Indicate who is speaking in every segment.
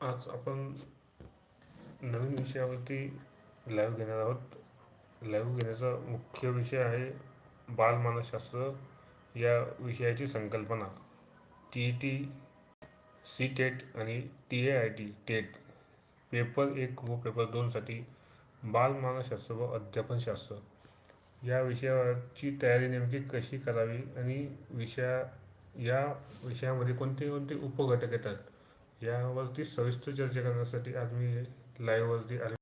Speaker 1: आज आपण नवीन विषयावरती लाईव्ह घेणार आहोत. लाईव्ह घेण्याचा मुख्य विषय आहे बालमानसशास्त्र. या विषयाची संकल्पना. T E T C TET आणि T A I T TET paper एक व पेपर दोनसाठी बालमानसशास्त्र व अध्यापनशास्त्र. या विषयाची तयारी नेमकी कशी करावी आणि विषया या विषयामध्ये कोणते कोणते उपघटक येतात? यावरती सविस्तर चर्चा करण्यासाठी आज मी लाईव्हवरती आले.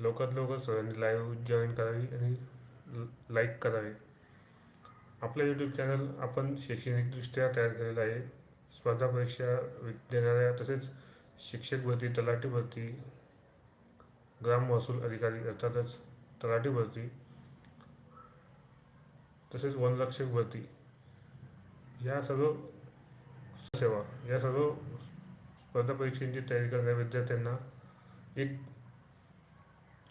Speaker 1: लवकरात लवकर सर्वांनी लाईव्ह जॉईन करावी आणि लाईक करावे. आपलं यूट्यूब चॅनल आपण शैक्षणिकदृष्ट्या तयार केलेलं आहे. स्पर्धा परीक्षा देणाऱ्या तसेच शिक्षक भरती तलाठी भरती ग्राम महसूल अधिकारी अर्थातच तलाठी भरती तसेच वनरक्षक भरती. या सर्व सेवा या सर्व स्पर्धा परीक्षांची तयारी करणाऱ्या विद्यार्थ्यांना एक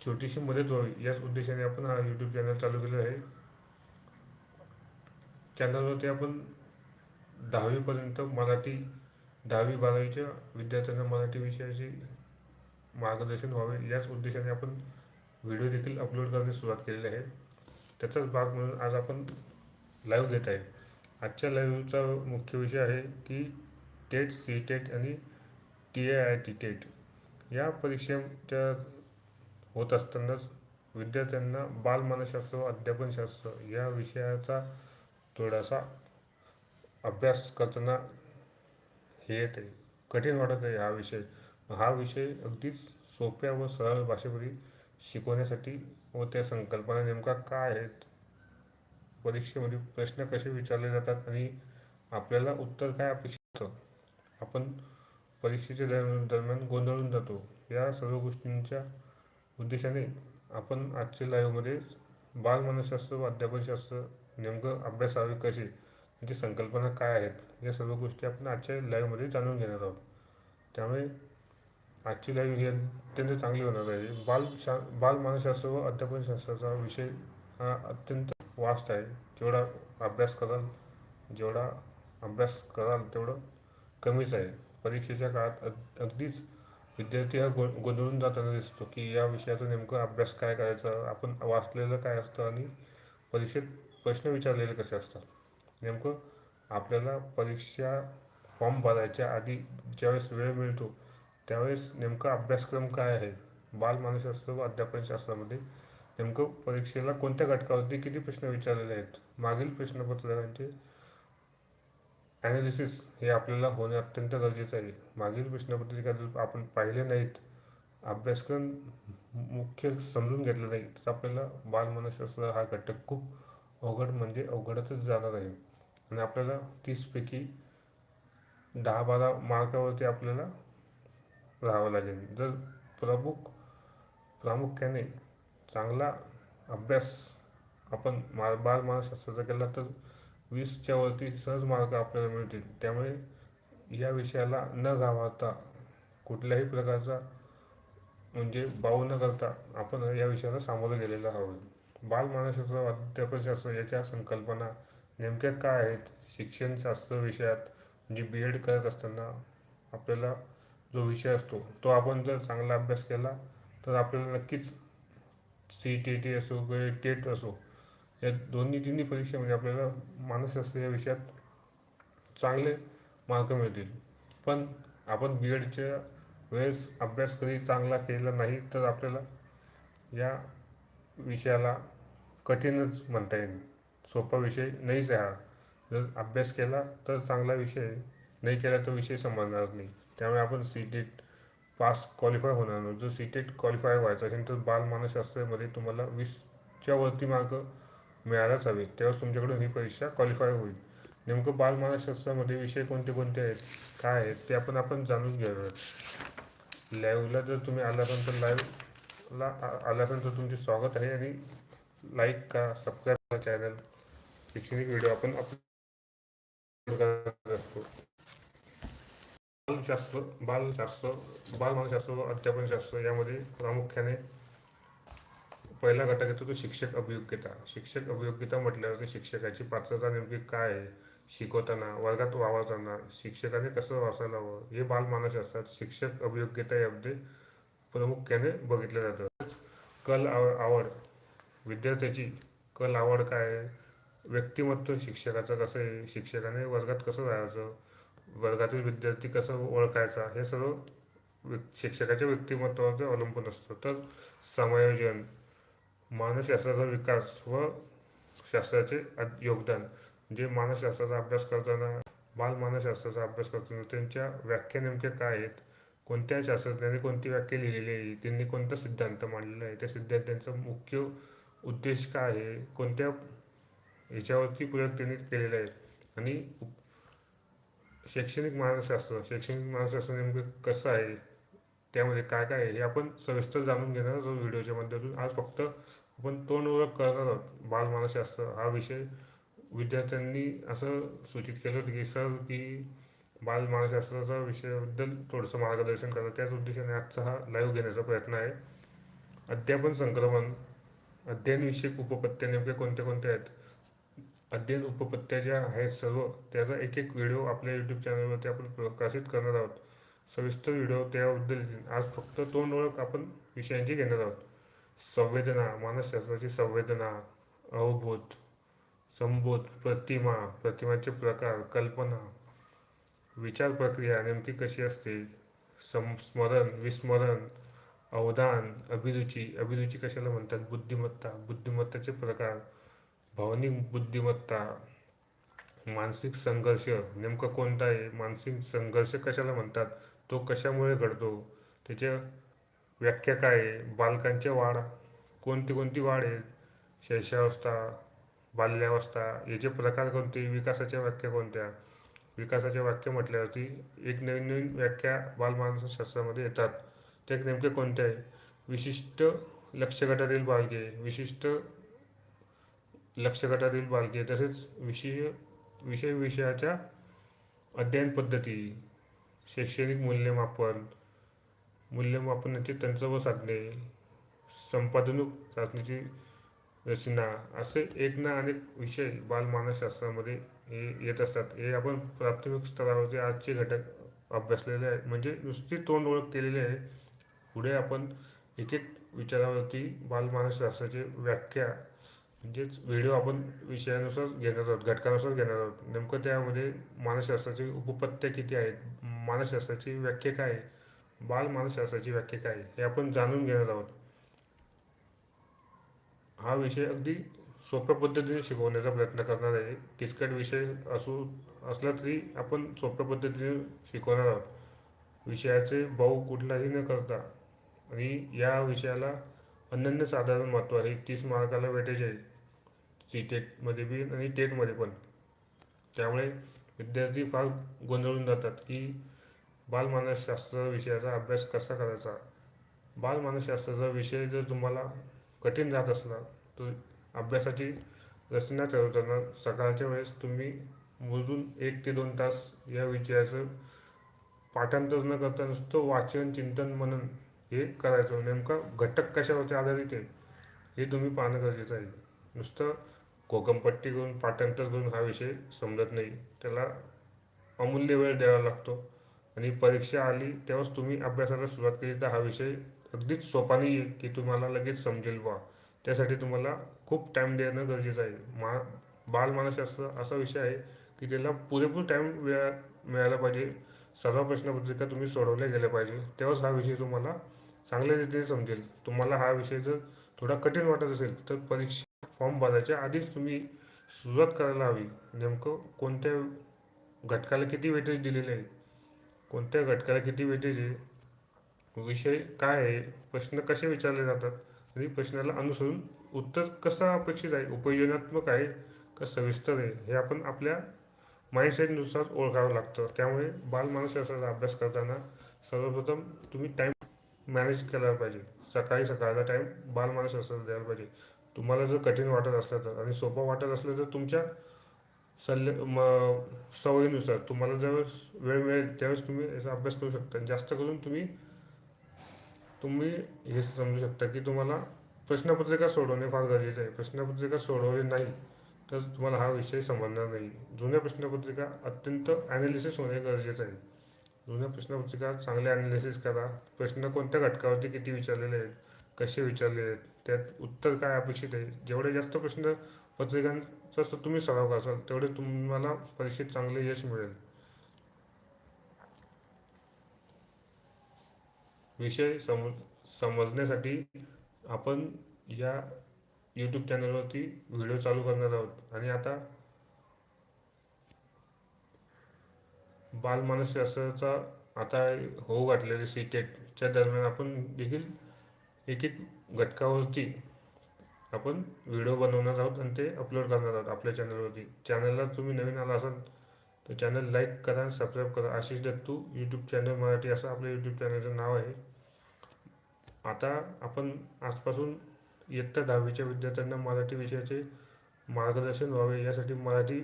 Speaker 1: छोटीशी मदत व्हावी याच उद्देशाने आपण हा यूट्यूब चॅनल चालू केलेला आहे. चॅनलवरती आपण दहावीपर्यंत मराठी दहावी बारावीच्या विद्यार्थ्यांना मराठी विषयाचे मार्गदर्शन व्हावे याच उद्देशाने आपण व्हिडिओ देखील अपलोड करण्यास सुरुवात केलेली आहे. त्याचाच भाग म्हणून आज आपण लाईव्ह घेत आहे. आजच्या लाईव्हचा मुख्य विषय आहे की टेट सी टेट आणि T A I T TET या परीक्षेच्या होत असतानाच विद्यार्थ्यांना बालमानसशास्त्र व अध्यापनशास्त्र या विषयाचा थोडासा अभ्यास करताना हे येते. कठीण वाटत आहे हा विषय. हा विषय अगदीच सोप्या व सरळ भाषेमध्ये शिकवण्यासाठी व त्या संकल्पना नेमका काय आहेत? परीक्षेमध्ये प्रश्न कसे विचारले जातात आणि आपल्याला उत्तर काय अपेक्षित होतं? आपण परीक्षेच्या दरम्यान दरम्यान गोंधळून जातो. या सर्व गोष्टींच्या उद्देशाने आपण आजच्या लाईव्हमध्ये बालमानसशास्त्र व अध्यापनशास्त्र नेमकं अभ्यासावे कसे? त्याची संकल्पना काय आहेत? या सर्व गोष्टी आपण आजच्या लाईव्हमध्ये जाणून घेणार आहोत. त्यामुळे आजची लाईव्ह ही अत्यंत चांगली होणार आहे. बाल शा बालमानसशास्त्र व अध्यापनशास्त्राचा विषय हा अत्यंत वास्ट आहे. जेवढा अभ्यास कराल जेवढा अभ्यास कराल तेवढं कमीच आहे. परीक्षेच्या काळात अगदीच विद्यार्थी हा गो गोंधळून जाताना दिसतो की या विषयाचा नेमकं अभ्यास काय करायचा? आपण वाचलेलं काय असतं आणि परीक्षेत प्रश्न विचारलेले कसे असतात? नेमकं आपल्याला परीक्षा फॉर्म भरायच्या आधी ज्यावेळेस वेळ मिळतो त्यावेळेस नेमका अभ्यासक्रम काय आहे? बालमानसशास्त्र व अध्यापनशास्त्रामध्ये नेमकं परीक्षेला कोणत्या घटकावरती किती प्रश्न विचारलेले आहेत? मागील प्रश्नपत्रकांचे ॲनालिसिस हे आपल्याला होणे अत्यंत गरजेचं आहे. मागील प्रश्नपत्रिका जर आपण पाहिले नाहीत अभ्यासक्रम मुख्य समजून घेतलं नाही तर आपल्याला बालमानसशास्त्र हा घटक खूप अवघड म्हणजे अवघडतच जाणार आहे. आणि आपल्याला तीसपैकी दहा बारा मार्कावरती आपल्याला राहावं लागेल. जर प्रमुख प्रामुख्याने चांगला अभ्यास आपण मा बालमानसशास्त्राचा केला तर वीसच्या वरती सहज मार्ग आपल्याला मिळतील. त्यामुळे या विषयाला न घाबरता कुठल्याही प्रकारचा म्हणजे बाऊ न करता आपण या विषयाला सामोरं गेलेलं हवं बालमानसशास्त्र अध्यापनशास्त्र याच्या संकल्पना नेमक्या काय आहेत? शिक्षणशास्त्र विषयात म्हणजे बी एड करत असताना आपल्याला जो विषय असतो तो आपण जर चांगला अभ्यास केला तर आपल्याला नक्कीच सी टी टी असो किंवा टेट असो या दोन्ही तिन्ही परीक्षेमध्ये म्हणजे आपल्याला मानसशास्त्र या विषयात चांगले मार्क मिळतील. पण आपण बी एडच्या वेळेस अभ्यास कधी चांगला केला नाही तर आपल्याला या विषयाला कठीणच म्हणता येईल. सोपा विषय नाहीच आहे हा. जर अभ्यास केला तर चांगला विषय नाही केला तर विषय समजणार नाही. त्यामुळे आपण सी टेट पास क्वालिफाय होणार नाही. जर सी टेट क्वालिफाय व्हायचं असेल तर बालमानसशास्त्रामध्ये तुम्हाला वीसच्या वरती मार्क मिळायलाच हवे. तेव्हाच तुमच्याकडून ही परीक्षा क्वालिफाय होईल. नेमकं बालमानसशास्त्रामध्ये विषय कोणते कोणते आहेत? काय आहेत? ते आपण आपण जाणून घ्यावं लाईव्हला जर तुम्ही आला तर लाईव्हला आला तर तुमचे स्वागत आहे आणि लाईक का सबस्क्राईब करा चॅनल शैक्षणिक व्हिडिओ आपण अपलोड करत असतो. बालशास्त्र बालशास्त्र बालमानसशास्त्र व अध्यापनशास्त्र यामध्ये प्रामुख्याने पहिला घटक येतो तो शिक्षक अभियोग्यता. शिक्षक अभियोग्यता म्हटल्यावर शिक्षकाची पात्रता नेमकी काय आहे? शिकवताना वर्गात वावरताना शिक्षकाने कसं वाचायला हवं हे बालमानसशास्त्रात शिक्षक अभियोग्यता यामध्ये प्रामुख्याने बघितलं जातं. कल आव आवड. विद्यार्थ्याची कल आवड काय आहे? व्यक्तिमत्व शिक्षकाचं कसं आहे? शिक्षकाने वर्गात कसं राहायचं वर्गातील विद्यार्थी कसं ओळखायचा? हे सर्व शिक्षकाच्या व्यक्तिमत्वावर अवलंबून असतं. तर समायोजन. मानसशास्त्राचा विकास व शास्त्राचे योगदान. म्हणजे मानसशास्त्राचा अभ्यास करताना बालमानसशास्त्राचा अभ्यास करताना त्यांच्या व्याख्या नेमक्या काय आहेत? कोणत्या शास्त्रज्ञाने कोणती व्याख्या लिहिलेली आहे? त्यांनी कोणता सिद्धांत मांडलेला आहे? त्या सिद्धांतांचा मुख्य उद्देश काय आहे? कोणत्या याच्यावरती प्रयोग त्यांनी केलेला आहे? आणि शैक्षणिक मानसशास्त्र शैक्षणिक मानसशास्त्र नेमकं कसं आहे? त्यामध्ये काय काय आहे हे आपण सविस्तर जाणून घेणार आहोत व्हिडिओच्या माध्यमातून. आज फक्त आपण तोंड ओळख करणार आहोत. बालमानसशास्त्र हा विषय विद्यार्थ्यांनी असं सूचित केलं होतं की सर की बालमानसशास्त्राचा विषयाबद्दल थोडंसं मार्गदर्शन करा. त्याच उद्देशाने आजचा हा लाईव्ह घेण्याचा प्रयत्न आहे. अध्यापन संक्रमण अध्ययनविषयक उपपत्त्या नेमक्या कोणत्या कोणत्या आहेत? अध्ययन उपपत्त्या ज्या आहेत सर्व त्याचा एक एक व्हिडिओ आपल्या यूट्यूब चॅनलवरती आपण प्रकाशित करणार आहोत. सविस्तर व्हिडिओ त्याबद्दल येतील. आज फक्त दोन ओळख आपण विषयांची घेणार आहोत. संवेदना मानसशास्त्राची संवेदना अवबोध संबोध प्रतिमा प्रतिमाचे प्रकार कल्पना विचार प्रक्रिया नेमकी कशी असते? सम स्मरण विस्मरण अवधान अभिरुची अभिरुची कशाला म्हणतात? बुद्धिमत्ता बुद्धिमत्ताचे प्रकार भावनिक बुद्धिमत्ता मानसिक संघर्ष नेमका कोणता आहे? मानसिक संघर्ष कशाला म्हणतात? तो कशामुळे घडतो? त्याच्या व्याख्या काय आहे? बालकांच्या वाढ कोणती कोणती वाढ आहे? शैशवावस्था बाल्यावस्था याचे प्रकार कोणते? विकासाच्या व्याख्या कोणत्या? विकासाच्या व्याख्या म्हटल्यावरती एक नवीन नवीन व्याख्या बालमानसशास्त्रामध्ये येतात. त्या नेमक्या कोणत्या आहे विशिष्ट लक्षगटातील बालके विशिष्ट लक्षगटातील बालके तसेच विषय विषय विषयाच्या अध्ययन पद्धती. शैक्षणिक मूल्यमापन मूल्यमापनाचे तंत्र व साधने संपादनूक चाचणीची रचना असे एक ना अनेक विषय बालमानसशास्त्रामध्ये हे येत असतात. हे आपण प्राथमिक स्तरावरती आजचे घटक अभ्यासलेले आहे म्हणजे नुसती तोंड ओळख केलेली आहे. पुढे आपण एक एक विचारावरती बालमानसशास्त्राची व्याख्या म्हणजेच व्हिडिओ आपण विषयानुसार घेणार आहोत घटकानुसार घेणार आहोत. नेमकं त्यामध्ये मानसशास्त्राचे उपपत्त्या किती आहेत? मानसशास्त्राची व्याख्या काय आहे? बाल मानसशास्त्राची व्याख्या काय आहे? हे आपण जाणून घेणार आहोत. हा विषय अगदी सोप्या पद्धतीने शिकवण्याचा प्रयत्न करणार आहे. किचकट विषय असू असला तरी आपण सोप्या पद्धतीने शिकवणार आहोत. विषयाचे भाऊ कुठलाही न करता आणि या विषयाला अनन्य साधारण महत्त्व आहे. तीस मार्काला वेटेज आहे. सी टेटमध्ये बी आणि टेटमध्ये पण. त्यामुळे विद्यार्थी फार गोंधळून जातात की बालमानसशास्त्र विषयाचा अभ्यास कसा करायचा? बालमानसशास्त्राचा विषय जर तुम्हाला कठीण जात असला तर अभ्यासाची रचना ठरवताना सकाळच्या वेळेस तुम्ही मोजून एक ते दोन तास या विषयाचं पाठांतर न करता नुसतं वाचन चिंतन मनन हे करायचं. नेमका घटक कशावरती आधारित आहे हे तुम्ही पाहणं गरजेचं आहे. नुसतं कोकमपट्टी करून पाठांतर करून हा विषय समजत नाही. त्याला अमूल्य वेळ द्यावा लागतो. आणि परीक्षा आली तेव्हाच तुम्ही अभ्यासाला सुरुवात केली. तर हा विषय अगदीच सोपाने येईल की तुम्हाला लगेच समजेल बा त्यासाठी तुम्हाला खूप टाईम देणं गरजेचं आहे. मा बालमानसशास्त्र असा विषय आहे की त्याला पुरेपूर टाईम वेळा मिळाला पाहिजे. सर्व प्रश्नपत्रिका तुम्ही सोडवल्या गेल्या पाहिजे. तेव्हाच हा विषय तुम्हाला चांगल्या रीतीने समजेल. तुम्हाला हा विषय जर थोडा कठीण वाटत असेल तर परीक्षा फॉर्म भरायच्या आधीच तुम्ही सुरुवात करायला हवी. नेमकं कोणत्या घटकाला किती वेटेज दिलेले आहे? कोणत्या घटकाला किती वेटेजे विषय काय आहे? प्रश्न कसे विचारले जातात? आणि प्रश्नाला अनुसरून उत्तर कसं अपेक्षित आहे? उपयोजनात्मक आहे का सविस्तर आहे? हे आपण आपल्या माइंडसेटनुसार ओळखावं लागतं. त्यामुळे बालमानसशास्त्राचा अभ्यास करताना सर्वप्रथम तुम्ही टाईम मॅनेज केला पाहिजे. सकाळी सकाळचा टाईम बालमानसशास्त्राला द्यायला पाहिजे. तुम्हाला जर कठीण वाटत असलं तर आणि सोपं वाटत असलं तर तुमच्या सल्ले म सवयीनुसार तुम्हाला ज्यावेळेस वेळ मिळेल त्यावेळेस तुम्ही याचा अभ्यास करू शकता. आणि जास्त करून तुम्ही तुम्ही हे समजू शकता की तुम्हाला प्रश्नपत्रिका सोडवणे फार गरजेचं आहे. प्रश्नपत्रिका सोडवली नाही तर तुम्हाला हा विषय समजणार नाही. जुन्या प्रश्नपत्रिका अत्यंत ॲनालिसिस होणे गरजेचं आहे. जुन्या प्रश्नपत्रिका चांगले ॲनालिसिस करा. प्रश्न कोणत्या घटकावरती किती विचारलेले आहेत कसे विचारलेले आहेत त्यात उत्तर काय अपेक्षित आहे? जेवढे जास्त प्रश्न पत्रिकांचा जसं तुम्ही सराव कराल तेवढे तुम्हाला परीक्षेत चांगले यश मिळेल. विषय सम समजण्यासाठी आपण या यूट्यूब चॅनलवरती व्हिडिओ चालू करणार आहोत. आणि आता बालमानसशास्त्राचा आता होऊ घातलेले सी टेटच्या दरम्यान आपण देखील एक एक घटकावरती आपण व्हिडिओ बनवणार आहोत आणि ते अपलोड करणार आहोत आपल्या चॅनलवरती चॅनलला तुम्ही नवीन आला असाल तर चॅनल लाईक करा आणि सबस्क्राईब करा. आशिष दत्तू यूट्यूब चॅनल मराठी असं आपलं यूट्यूब चॅनलचं नाव आहे. आता आपण आजपासून इयत्ता दहावीच्या विद्यार्थ्यांना मराठी विषयाचे मार्गदर्शन व्हावे यासाठी मराठी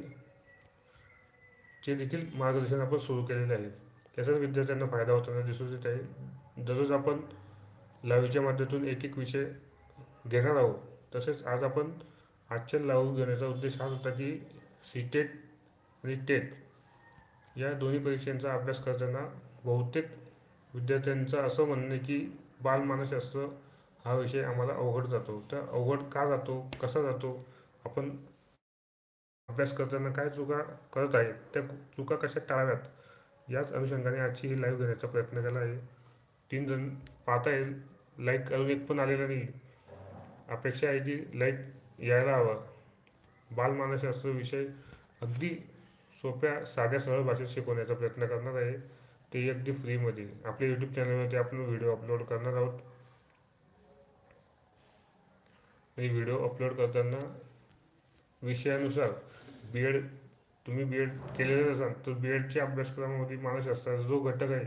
Speaker 1: चे देखील मार्गदर्शन आपण सुरू केलेले आहे. त्याचाच विद्यार्थ्यांना फायदा होताना दिसून येत आहे. दररोज आपण लाईव्हच्या माध्यमातून एक एक विषय घेणार आहोत. तसेच आज आपण आजच्या लागू घेण्याचा उद्देश हाच होता की सी टेट आणि टेट या दोन्ही परीक्षांचा अभ्यास करताना बहुतेक विद्यार्थ्यांचं असं म्हणणं आहे की बालमानसशास्त्र हा विषय आम्हाला अवघड जातो. तर अवघड का जातो? कसा जातो? आपण अभ्यास करताना काय चुका करत आहे त्या चुका कशा टाळाव्यात? याच अनुषंगाने आजची ही लाईव्ह घेण्याचा प्रयत्न केला आहे. तीन जण पाहता येईल. लाईक अजून एक पण आलेला नाही. अपेक्षा आहे की लाईक यायला हवं. बालमानसशास्त्र विषय अगदी सोप्या साध्या सरळ भाषेत शिकवण्याचा प्रयत्न करणार आहे. ते अगदी फ्रीमध्ये आपल्या यूट्यूब चॅनलवरती आपण व्हिडिओ अपलोड करणार आहोत. आणि व्हिडिओ अपलोड करताना विषयानुसार बी एड तुम्ही बी एड केलेलं असाल तर बी एडच्या अभ्यासक्रमामध्ये मानसशास्त्राचा जो घटक आहे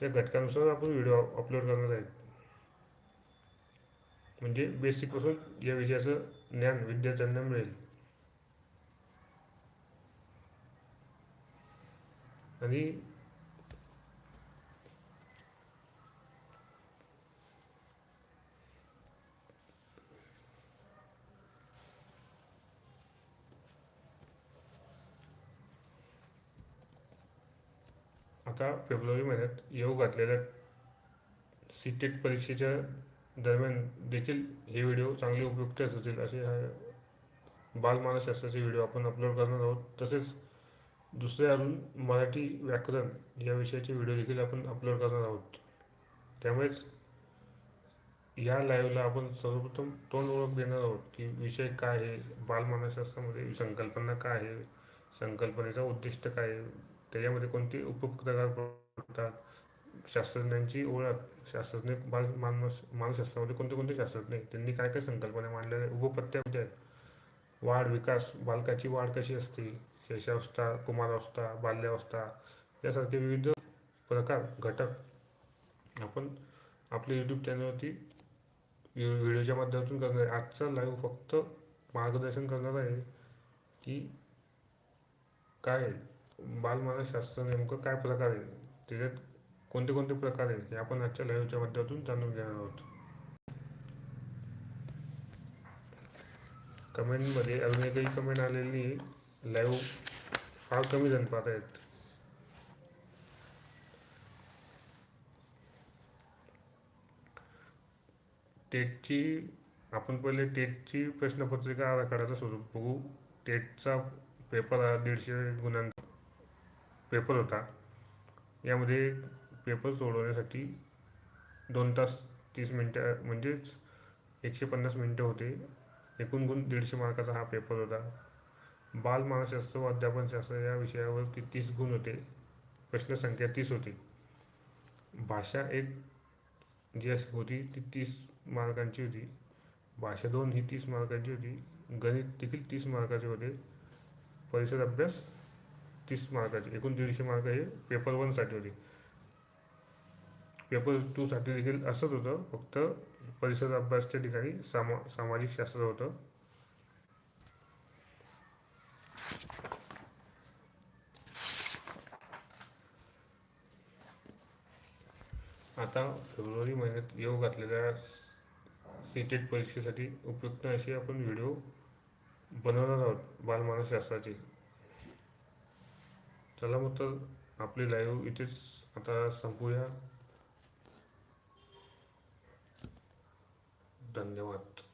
Speaker 1: त्या घटकानुसार आपण व्हिडिओ अपलोड करणार आहेत. म्हणजे बेसिकपासून या विषयाचं ज्ञान विद्यार्थ्यांना मिळेल. आणि आता फेब्रुवारी महिन्यात येऊ घातलेल्या सी टेट परीक्षेच्या दरम्यान देखील हे व्हिडिओ चांगले उपयुक्त असतील असे बालमानसशास्त्राचे व्हिडिओ आपण अपलोड करणार आहोत. तसेच दुसरे अजून मराठी व्याकरण या विषयाचे व्हिडिओ देखील आपण अपलोड करणार आहोत. त्यामुळेच या लाईव्हला आपण सर्वप्रथम तोंड ओळख देणार आहोत की विषय काय आहे बालमानसशास्त्रामध्ये संकल्पना काय आहे संकल्पनेचा उद्दिष्ट काय आहे त्याच्यामध्ये कोणते उपप्रकार पडतात शास्त्रज्ञांची ओळख शास्त्रज्ञ बाल मानस मानसशास्त्रामध्ये कोणते कोणते शास्त्रज्ञ त्यांनी काय काय संकल्पना मांडलेल्या आहेत. वाढ विकास बालकाची वाढ कशी असते? शैशावस्था कुमारावस्था बाल्यावस्था यासारखे विविध प्रकार घटक. आपण आपल्या यूट्यूब चॅनलवरती व्हिडिओच्या माध्यमातून करणार आहे. आजचा लाईव्ह फक्त मार्गदर्शन करणार आहे की काय बालमानसशास्त्र नेमकं काय प्रकार आहे त्याच्यात कोणते कोणते प्रकार आहेत हे आपण आजच्या लाईव्हच्या माध्यमातून जाणून घेणार आहोत. कमेंटमध्ये अजून एकही कमेंट आलेली लाईव्ह फार कमी जण पाहत आहेत. टेटची आपण पहिले टेटची प्रश्नपत्रिका आराखड्याचं स्वरूप बघू. टेटचा पेपर हा दीडशे गुणांचा पेपर होता. यामध्ये पेपर सोडवण्यासाठी दोन तास तीस मिनटं म्हणजेच एकशे पन्नास मिनटं होते. एकूण गुण दीडशे मार्काचा हा पेपर होता. बालमानसशास्त्र व अध्यापनशास्त्र या विषयावरती तीस गुण होते. प्रश्नसंख्या तीस होती. भाषा एक जी अशी होती ती तीस मार्कांची होती. भाषा दोन ही तीस मार्कांची होती. गणित देखील तीस मार्काचे होते. परिसर अभ्यास तीस मार्काचे. एकूण दीडशे मार्क हे पेपर वनसाठी होते. पेपर टूसाठी देखील असंच होतं. फक्त परिसर अभ्यासच्या ठिकाणी सामा सामाजिक शास्त्र होतं. आता फेब्रुवारी महिन्यात येऊ घातलेल्या सीटेट परीक्षेसाठी उपयुक्त असे आपण व्हिडिओ बनवणार आहोत बालमानसशास्त्राचे. चला मग तर आपली लाईव्ह इथेच आता संपूया. 打电话。